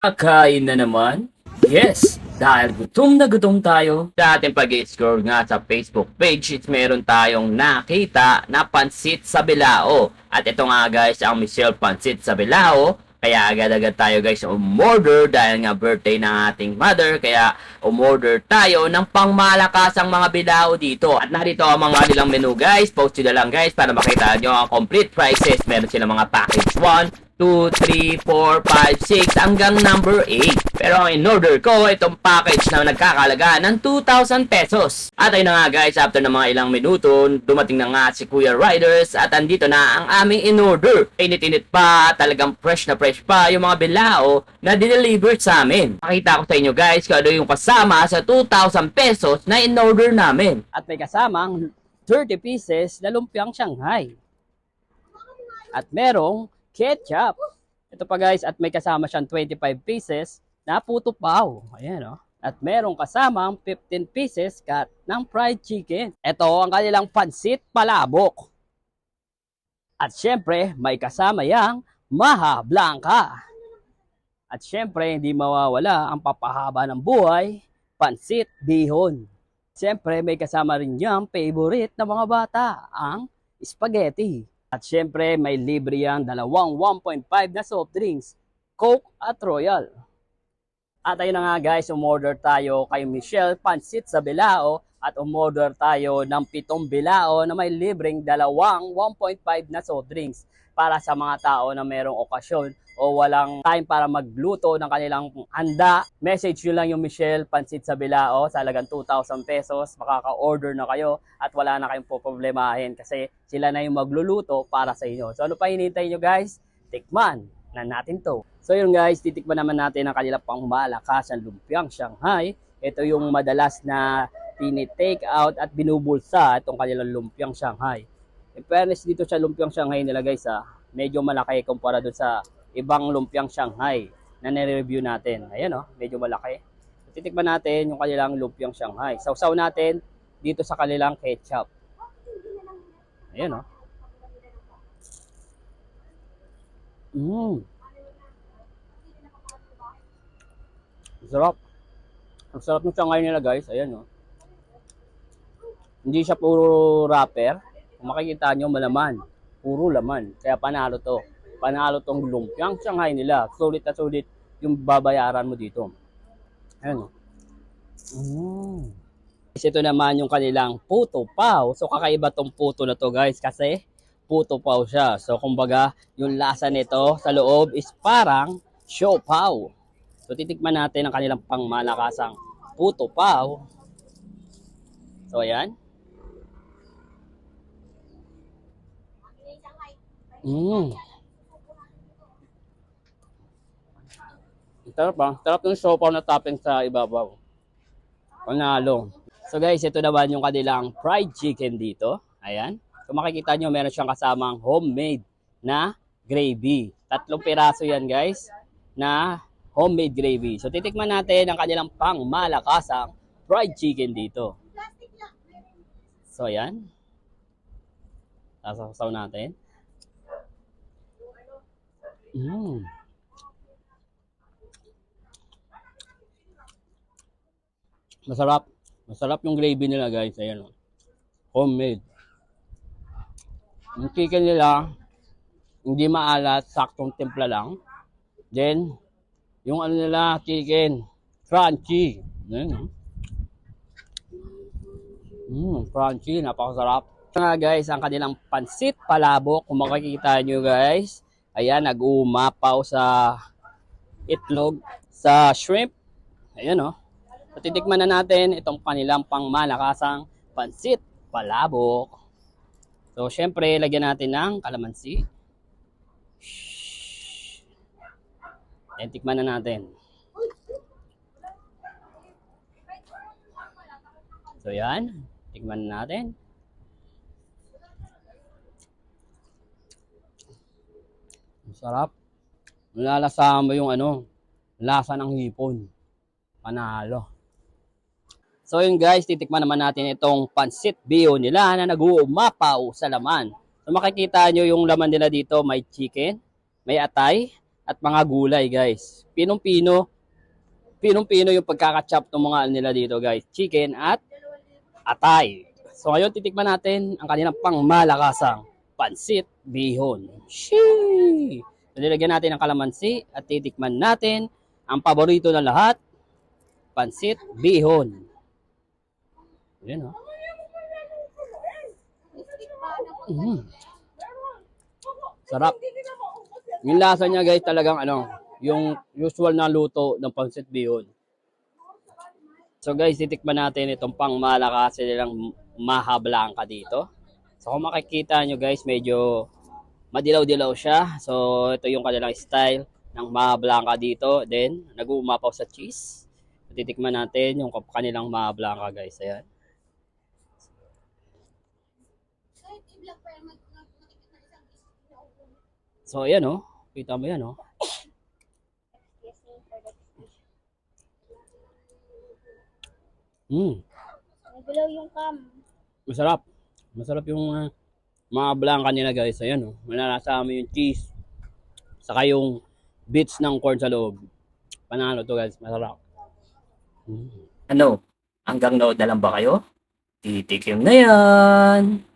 Kakain na naman? Yes! Dahil gutom na gutom tayo. Sa ating pag-scroll nga sa Facebook page, is meron tayong nakita na pansit sa Bilao. At ito nga guys, ang Michelle Pansit sa Bilao. Kaya agad-agad tayo guys umorder dahil nga birthday ng ating mother. Kaya umorder tayo ng pangmalakasang mga bilao dito. At narito ang mga nilang menu guys. Post nyo na lang guys para makita nyo ang complete prices. Meron silang mga package 1, 2, 3, 4, 5, 6 hanggang number 8. Pero ang in-order ko, itong package na nagkakalaga ng 2,000 pesos. At ayun na nga guys, after ng mga ilang minuto, dumating na nga si Kuya Riders at andito na ang aming in-order. Init-init pa, talagang fresh na fresh pa yung mga bilao na dineliver sa amin. Makita ko sa inyo guys kung ano yung kasama sa 2,000 pesos na in-order namin. At may kasamang 30 pieces na lumpiang Shanghai. At merong ketchup. Ito pa guys, at may kasama siyang 25 pieces na puto pao. Ayan o. At merong kasamang 15 pieces cut ng fried chicken. Ito ang kanilang pansit palabok. At syempre, may kasama yang maha blanca. At syempre, hindi mawawala ang papahaba ng buhay, pansit bihon. Siyempre, may kasama rin niyang favorite ng mga bata, ang spaghetti. At siyempre, may libre yang dalawang 1.5 na soft drinks, Coke at Royal. At ayun na nga guys, umorder tayo kay Michelle Pansit sa Bilao at umorder tayo ng pitong bilao na may libreng dalawang 1.5 na soft drinks para sa mga tao na merong okasyon o walang time para magluto ng kanilang handa. Message nyo lang yung Michelle Pansit sa Bilao sa halagang 2,000 pesos. Makaka-order na kayo at wala na kayong poproblemahin kasi sila na yung magluluto para sa inyo. So ano pa hinihintay nyo guys? Tikman na natin to. So yun guys, titikman naman natin ang kanilang pangmalakas ang lumpiang Shanghai. Ito yung madalas na tini-take out at binubulsa itong kanilang lumpiang Shanghai. In fairness dito sa lumpiang Shanghai nila guys ah, medyo malaki kumpara doon sa ibang lumpiang Shanghai na nire-review natin. Ayan oh, medyo malaki. Titikman natin yung kanilang lumpiang Shanghai. Sausaw natin dito sa kanilang ketchup. Ayan oh. Mmm. Sarap. Ang sarap ng Shanghai nila guys. Ayan oh. Hindi siya puro wrapper. Kung makikita nyo, malaman. Puro laman. Kaya panalo to. Panalo tong lumpiang Shanghai nila. Sulit na sulit yung babayaran mo dito. Ayan o. Mm. Ito naman yung kanilang puto pao. So kakaiba tong puto na to guys kasi puto pao siya. So kumbaga yung lasa nito sa loob is parang show pao. So titikman natin ang kanilang pangmalakasang puto pao. So ayan. Mm. Sarap ah. Sarap ng siopaw na topping sa ibabaw. Panalo. So guys, ito naman yung kanilang fried chicken dito. Ayan. Kung makikita nyo, meron siyang kasamang homemade na gravy. Tatlong piraso yan guys na homemade gravy. So titikman natin ang kanilang pang malakasang fried chicken dito. So ayan. Sasaw natin. Mm. Masarap. Masarap yung gravy nila guys. Ayan o. Homemade. Yung chicken nila, hindi maalat, saktong timpla lang. Then, yung ano nila, chicken, crunchy. Ayan o. Mm, crunchy, napakasarap. Ito nga guys, ang kanilang pansit palabok. Kung makikita nyo guys, ayan, nag-umapaw sa itlog, sa shrimp. Ayan o. So, titikman na natin itong kanilang pangmalakasang pansit palabok. So, syempre, lagyan natin ng kalamansi. Shhh. Ayan, tikman na natin. So, yan. Tikman na natin. Sarap. Nalalasahan mo yung ano, lasa ng hipon. Panalo. So yun guys, titikman naman natin itong pansit bio nila na nag-uumapaw sa laman. So makikita nyo yung laman nila dito, may chicken, may atay, at mga gulay, guys. Pinong-pino. Pinong-pino yung pagkakachop ng mga ano nila dito, guys. Chicken at atay. So ngayon titikman natin ang kanilang pangmalakasang pansit bihon. Sheesh! So, nilagyan natin ng kalamansi at titikman natin ang paborito ng lahat, pansit bihon. Yan oh. Mm. Sarap. Yung lasa niya guys talagang ano, yung usual na luto ng pansit bihon. So guys, titikman natin itong pangmalakas nilang maha blanca dito. So kung makikita nyo guys, medyo madilaw-dilaw siya. So ito yung kanilang style ng maha blanca dito. Then, nag-uumapaw sa cheese. Titikman natin yung kanilang maha blanca guys. Ayan. So ayan oh. Kita mo yan oh. Mm. Nagulaw yung cam. Masarap. Masarap yung uh, mga blanca nila guys. Ayan oh. Mananasama yung cheese. Saka yung bits ng corn sa loob. Panalo to guys. Masarap. Ano? Hanggang nood na lang ba kayo? Titikim na yan!